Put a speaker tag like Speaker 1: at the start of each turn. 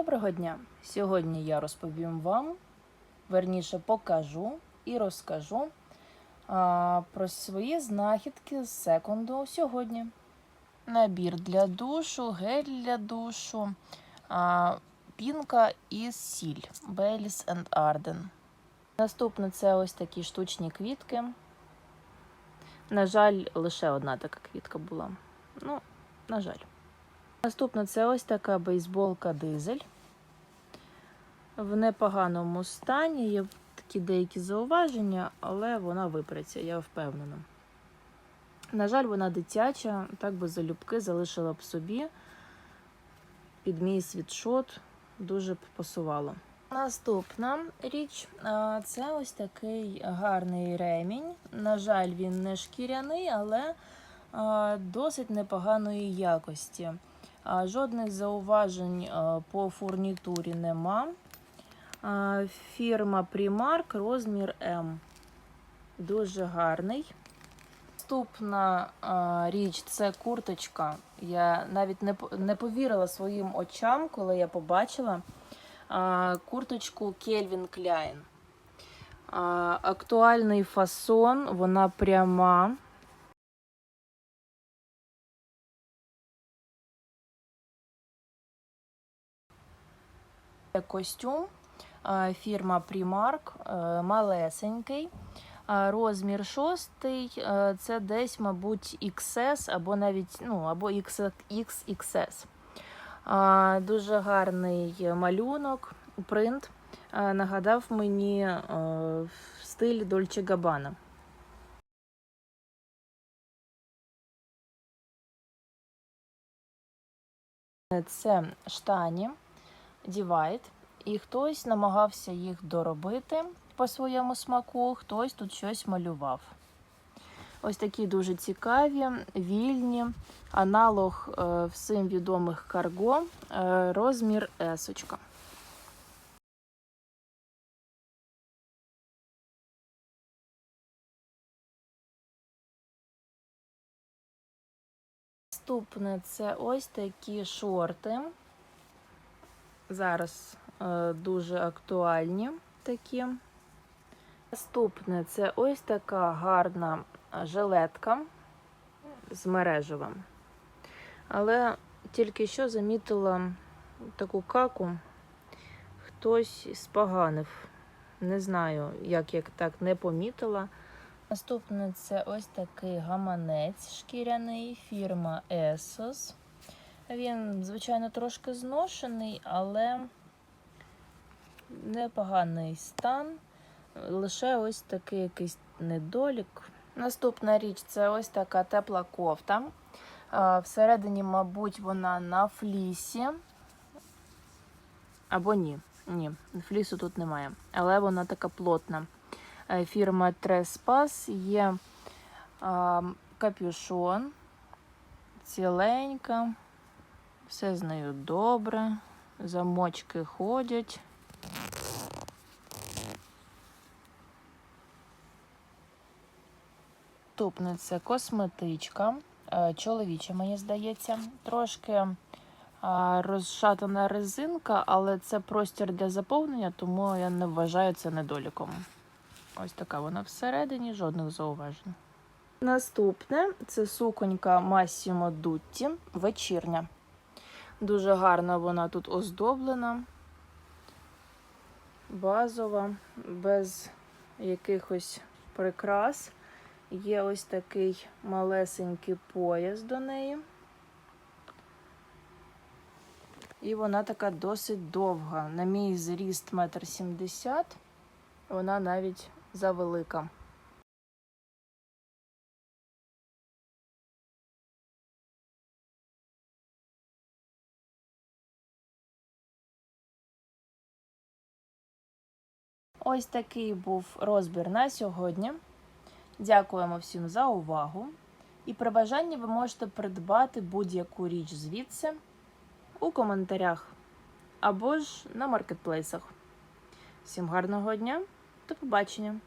Speaker 1: Доброго дня! Сьогодні я розповім вам, верніше покажу і розкажу а, про свої знахідки з секунду сьогодні. Набір для душу, гель для душу, а, пінка і сіль Baileys and Arden. Наступне це ось такі штучні квітки. На жаль, лише одна така квітка була. Ну, на жаль. Наступна це ось така бейсболка дизель. В непоганому стані є такі деякі зауваження, але вона випреться, я впевнена. На жаль, вона дитяча, так би залюбки залишила б собі. Під мій світшот дуже б пасувало. Наступна річ це ось такий гарний ремінь. На жаль, він не шкіряний, але досить непоганої якості. Жодних зауважень по фурнітурі нема. Фірма Primark, розмір М. Дуже гарний. Наступна річ це курточка. Я навіть не, не повірила своїм очам, коли я побачила курточку Klein. А, Актуальний фасон, вона пряма. Костюм фірма Primark, е, малесенький. Розмір шостий, е, це десь, мабуть, XS або навіть ну, або XXS. Дуже гарний малюнок, принт. Нагадав мені е, стиль Дольче Габана. Це штані Divide, і хтось намагався їх доробити по своєму смаку, хтось тут щось малював. Ось такі дуже цікаві, вільні, аналог е, всім відомих карго, е, розмір есочка. Наступне це ось такі шорти. Зараз дуже актуальні такі. Наступне це ось така гарна жилетка з мережевим. Але тільки що замітила таку каку, хтось споганив. Не знаю, як я так не помітила. Наступне це ось такий гаманець шкіряний, фірма Esos. Він, звичайно, трошки зношений, але непоганий стан. Лише ось такий якийсь недолік. Наступна річ це ось така тепла кофта. Всередині, мабуть, вона на флісі. Або ні. Ні, флісу тут немає. Але вона така плотна. Е, Фірма Треспас є капюшон, ціленька. Все з нею добре. Замочки ходять. Наступне це косметичка. е, Чоловіча, мені здається. Трошки розшатана резинка, але це простір для заповнення, тому я не вважаю це недоліком. Ось така вона всередині, жодних зауважень. Наступне це суконька Massimo Dutti, вечірня. Дуже гарно вона тут оздоблена, базова, без якихось прикрас. Є ось такий малесенький пояс до неї. І вона така досить довга. На мій зріст 1,70 м, вона навіть завелика. Ось такий був розбір на сьогодні. Дякуємо всім за увагу. І при бажанні ви можете придбати будь-яку річ звідси у коментарях або ж на маркетплейсах. Всім гарного дня, до побачення!